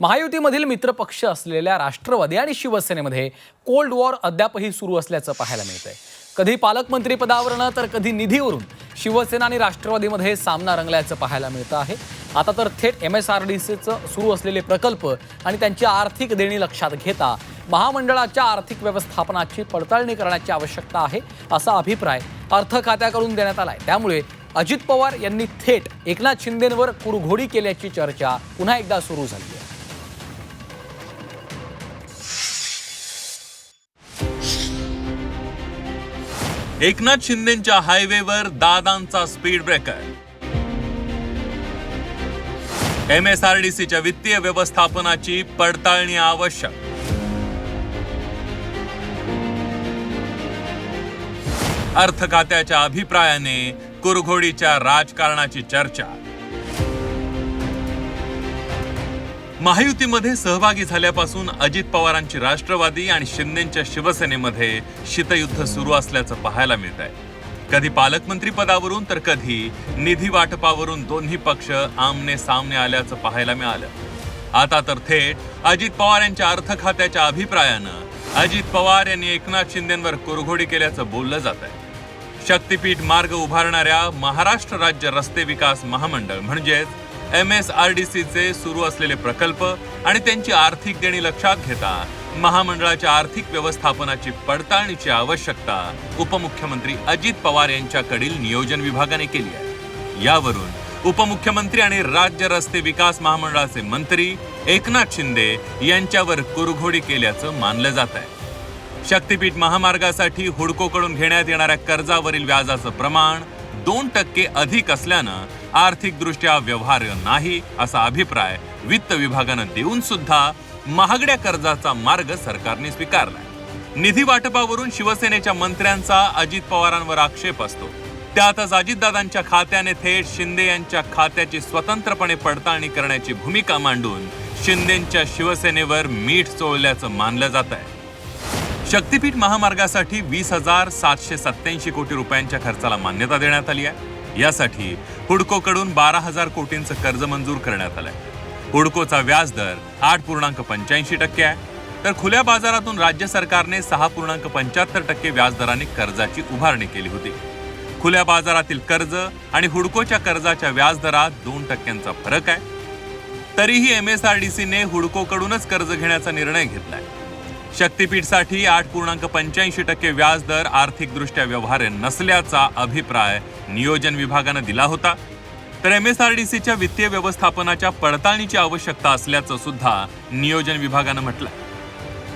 महायुतीमधील मित्रपक्ष असलेल्या राष्ट्रवादी आणि शिवसेनेमध्ये कोल्ड वॉर अद्यापही सुरू असल्याचं पाहायला मिळतंय. कधी पालकमंत्री पदावरनं तर कधी निधीवरून शिवसेना आणि राष्ट्रवादीमध्ये सामना रंगल्याचं पाहायला मिळतं आहे. आता तर थेट एम एस आर डी सीचं सुरू असलेले प्रकल्प आणि त्यांची आर्थिक देणी लक्षात घेता महामंडळाच्या आर्थिक व्यवस्थापनाची पडताळणी करण्याची आवश्यकता आहे असा अभिप्राय अर्थ खात्याकडून देण्यात आलाय. त्यामुळे अजित पवार यांनी थेट एकनाथ शिंदेंवर कुरघोडी केल्याची चर्चा पुन्हा एकदा सुरू झाली एकनाथ शिंदेच्या हायवेवर दादांचा speed breaker. M S R D सीच्या वित्तीय व्यवस्थापनाची पडताळणी आवश्यक. अर्थ खात्याच्या अभिप्रायाने कुरघोडीच्या राजकारणाची चर्चा. महायुतीमध्ये सहभागी झाल्यापासून अजित पवारांची राष्ट्रवादी आणि शिंदेच्या शिवसेनेमध्ये शीतयुद्ध सुरू असल्याचं पाहायला मिळत आहे. कधी पालकमंत्री पदावरून तर कधी निधी वाटपावरून दोन्ही पक्ष आमने सामने आल्याचं पाहायला मिळालं. आता तर थेट अजित पवार यांच्या अर्थ खात्याच्या अभिप्रायानं अजित पवार यांनी एकनाथ शिंदेंवर कुरघोडी केल्याचं बोललं जात आहे. शक्तीपीठ मार्ग उभारणाऱ्या महाराष्ट्र राज्य रस्ते विकास महामंडळ म्हणजेच एम एस आर डी सीचे सुरू असलेले प्रकल्प आणि त्यांची आर्थिक देणी लक्षात घेता महामंडळाच्या आर्थिक व्यवस्थापनाची पडताळणीची आवश्यकता उपमुख्यमंत्री अजित पवार यांच्याकडील नियोजन विभागाने केली आहे. यावरून उपमुख्यमंत्री आणि राज्य रस्ते विकास महामंडळाचे मंत्री एकनाथ शिंदे यांच्यावर कुरघोडी केल्याचं मानलं जात आहे. शक्तीपीठ महामार्गासाठी हुडकोकडून घेण्यात येणाऱ्या कर्जावरील व्याजाचं प्रमाण दोन टक्के अधिक असल्यानं आर्थिकदृष्ट्या व्यवहार्य नाही असा अभिप्राय वित्त विभागानं देऊन सुद्धा महागड्या कर्जाचा मार्ग सरकारने स्वीकारलाय. निधी वाटपावरून शिवसेनेच्या मंत्र्यांचा अजित पवारांवर आक्षेप असतो. त्यातच अजितदादांच्या खात्याने थेट शिंदे यांच्या खात्याची स्वतंत्रपणे पडताळणी करण्याची भूमिका मांडून शिंदेच्या शिवसेनेवर मीठ चोळल्याचं मानलं जात आहे शक्तीपीठ महामार्गासाठी वीस हजार सातशे सत्याऐंशी कोटी रुपयांच्या खर्चाला मान्यता देण्यात आली आहे. यासाठी हुडकोकडून बारा हजार कोटींचं कर्ज मंजूर करण्यात आलंय. हुडकोचा व्याजदर आठ पूर्णांक पंच्याऐंशी टक्के आहे. तर खुल्या बाजारातून राज्य सरकारने सहा पूर्णांक पंच्याहत्तर टक्के व्याजदराने कर्जाची उभारणी केली होती. खुल्या बाजारातील कर्ज आणि हुडकोच्या कर्जाच्या व्याजदरात दोन टक्क्यांचा फरक आहे. तरीही एम एस आर डी सीने हुडकोकडूनच कर्ज घेण्याचा निर्णय घेतलाय. शक्तीपीठसाठी आठ पूर्णांक पंच्याऐंशी टक्के व्याजदर आर्थिकदृष्ट्या व्यवहार्य नसल्याचा अभिप्राय नियोजन विभागानं दिला होता. तर एम एस आर डी सीच्या वित्तीय व्यवस्थापनाच्या पडताळणीची आवश्यकता असल्याचं सुद्धा नियोजन विभागानं म्हटलं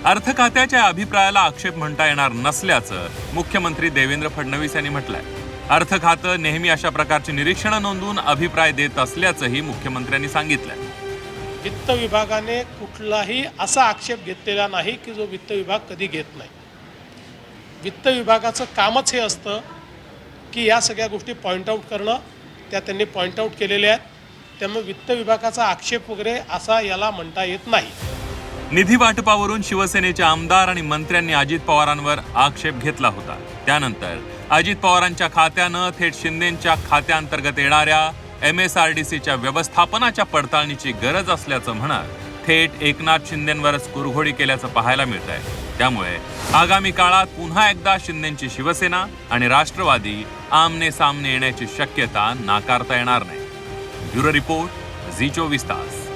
अर्थ खात्याच्या अभिप्रायाला आक्षेप म्हणता येणार नसल्याचं मुख्यमंत्री देवेंद्र फडणवीस यांनी म्हटलंय. अर्थ खातं नेहमी अशा प्रकारची निरीक्षणं नोंदवून अभिप्राय देत असल्याचंही मुख्यमंत्र्यांनी सांगितलं वित्त विभागाने कुठलाही असा आक्षेप घेतलेला नाही की जो वित्त विभाग कधी घेत नाही. वित्त विभागाचं कामच हे असतं की या सगळ्या गोष्टी पॉईंट आऊट करणं. त्या त्यांनी पॉईंट आऊट केलेल्या आहेत. त्यामुळे वित्त विभागाचा आक्षेप वगैरे असा याला म्हणता येत नाही. निधी वाटपावरून शिवसेनेचे आमदार आणि मंत्र्यांनी अजित पवारांवर आक्षेप घेतला होता. त्यानंतर अजित पवारांच्या खात्यानं थेट शिंदेच्या खात्याअंतर्गत येणाऱ्या एम एस आर डी सीच्या व्यवस्थापनाच्या पडताळणीची गरज असल्याचं म्हणत थेट एकनाथ शिंदेंवरच कुरघोडी केल्याचं पाहायला मिळत आहे त्यामुळे आगामी काळात पुन्हा एकदा शिंदेची शिवसेना आणि राष्ट्रवादी आमने सामने येण्याची शक्यता नाकारता येणार नाही. ब्युरो रिपोर्ट झी चोवीस तास.